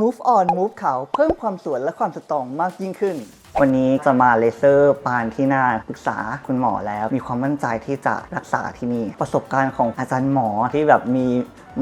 move on move เขาเพิ่มความสวยและความสตรองมากยิ่งขึ้น วันนี้จะมาเลเซอร์ปานที่หน้าปรึกษาคุณหมอแล้ว มีความมั่นใจที่จะรักษาที่นี่ประสบการณ์ของอาจารย์หมอที่แบบมี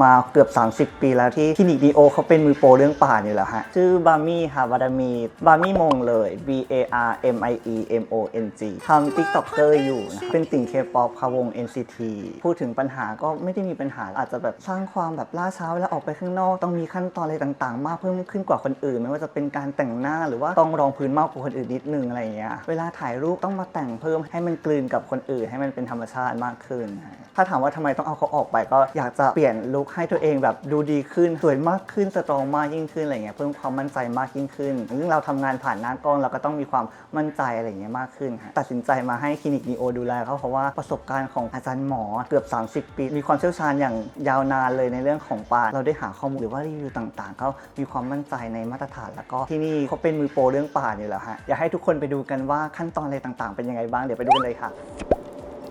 มาเกือบ 30 ปีแล้วที่คลินิกดีโอเขาเป็นมือโปรเรื่องป่านอยู่แล้วฮะ ชื่อบามี่ค่ะบาดามีบามี่มงเลย B A R M I E M O N G ทำ TikToker อร์อยู่นะเป็นติ่งเคป๊อปค่ะวง NCT พูดถึงปัญหาก็ไม่ได้มีปัญหาอาจจะแบบสร้างความแบบล่าช้าเวลาออกไปข้างนอก ต้องมีขั้นตอนอะไรต่างๆ มากเพิ่มขึ้นกว่าคนอื่น ไม่ว่าจะเป็นการแต่งหน้าหรือว่าต้องรองพื้นมากกว่าคนอื่นนิดนึงอะไรอย่างเงี้ยเวลาถ่ายรูปต้องมาแต่งเพิ่มให้มันกลืนกับคนอื่น ให้มันเป็นธรรมชาติมากขึ้น ถ้าถามว่าทำไมต้องเอาเขาออกไปก็อยากจะเปลี่ยนลุคให้ตัวเองแบบดูดีขึ้น สวยมากขึ้นสตรองมากยิ่งขึ้นอะไรเงี้ยเพิ่มความมั่นใจมากยิ่งขึ้นยิ่งเราทำงานผ่านหน้ากล้องเราก็ต้องมีความมั่นใจอะไรเงี้ยมากขึ้น ตัดสินใจมาให้คลินิกนีโอดูแลเขาเพราะว่าประสบการณ์ของอาจารย์หมอเกือบ 30 ปี มีความเชี่ยวชาญอย่างยาวนานเลยในเรื่องของปลาเราได้หาข้อมูลหรือว่ารีวิวต่างๆเขามีความมั่นใจในมาตรฐาน แล้วก็ที่นี่เขาเป็นมือโปรเรื่องป่าอยู่แล้วฮะอยากให้ทุกคนไปดูกันว่าขั้นตอนอะไรต่างๆ เป็นยังไงบ้างเดี๋ยวไปดูกันเลยค่ะ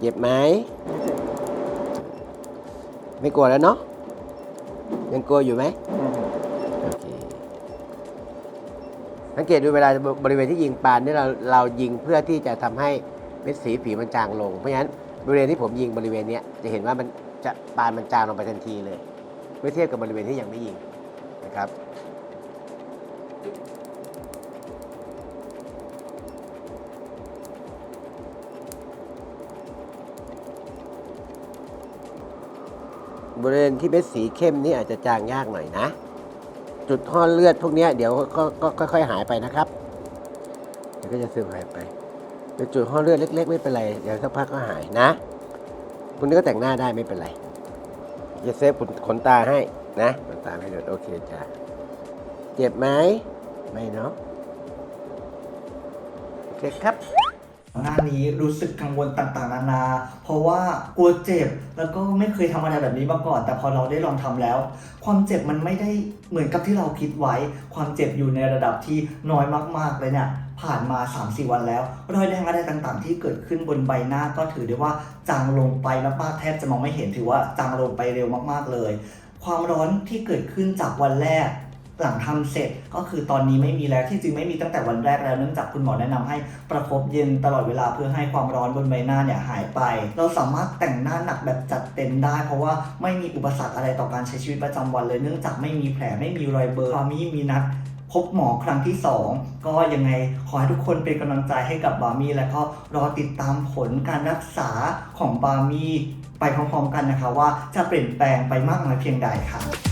เจ็บไหม ไม่กลัวแล้วเนาะ ยังกลัวอยู่ไหมโอเคสังเกตดูเวลาบริเวณที่ยิงปานนี่เราเรายิงเพื่อที่จะทำให้เม็ดสีผิวมันจางลง เพราะฉะนั้นบริเวณที่ผมยิงบริเวณเนี้ยจะเห็นว่ามันจะปานมันจางลงไปทันทีเลย เมื่อเทียบกับบริเวณที่ยังไม่ยิงนะครับ บริเวณที่เม็ดสีเข้มนี่อาจจะจางยากหน่อยนะ จุดห้อเลือดพวกนี้เดี๋ยวก็ก็ค่อยๆหายไปนะครับเดี๋ยวก็จะซึมหายไปแต่จุดห้อเลือดเล็ก ๆ ไม่เป็นไร เดี๋ยวสักพักก็หายนะ คุณนี่ก็แต่งหน้าได้ไม่เป็นไร จะเซฟขนตาให้นะขนตาให้ดูโอเคจ้ะเจ็บไหมไม่เนาะโอเคครับ หน้านี้รู้สึกกังวลต่างๆ นานา เพราะว่ากลัวเจ็บแล้วก็ไม่เคยทำอะไรแบบนี้มาก่อน แต่พอเราได้ลองทำแล้ว ความเจ็บมันไม่ได้เหมือนกับที่เราคิดไว้ ความเจ็บอยู่ในระดับที่น้อยมากๆเลยเนี่ยผ่านมา 3-4 วันแล้ว รอยแดงอะไรต่างๆ ที่เกิดขึ้นบนใบหน้าก็ถือได้ว่าจางลงไปมากๆแทบจะมองไม่เห็นถือว่าจางลงไปเร็วมากๆเลย ความร้อนที่เกิดขึ้นจากวันแรก หลังทำเสร็จก็คือตอนนี้ไม่มีแล้วที่จริงไม่มีตั้งแต่วันแรกแล้วเนื่องจากคุณหมอแนะนำให้ประคบเย็นตลอดเวลาเพื่อให้ความร้อนบนใบหน้าเนี่ยหายไป เราสามารถแต่งหน้าหนักแบบจัดเต็มได้ เพราะว่าไม่มีอุปสรรคอะไรต่อการใช้ชีวิตประจำวันเลยเนื่องจากไม่มีแผลไม่มีรอยเบอร์บามี่มีนัดพบหมอครั้งที่ 2 ก็ยังไงขอให้ทุกคนเป็นกำลังใจให้กับบามี่และก็รอติดตามผลการรักษาของบามี่ไปพร้อมๆกันนะคะว่าจะเปลี่ยนแปลงไปมากน้อยเพียงใดค่ะ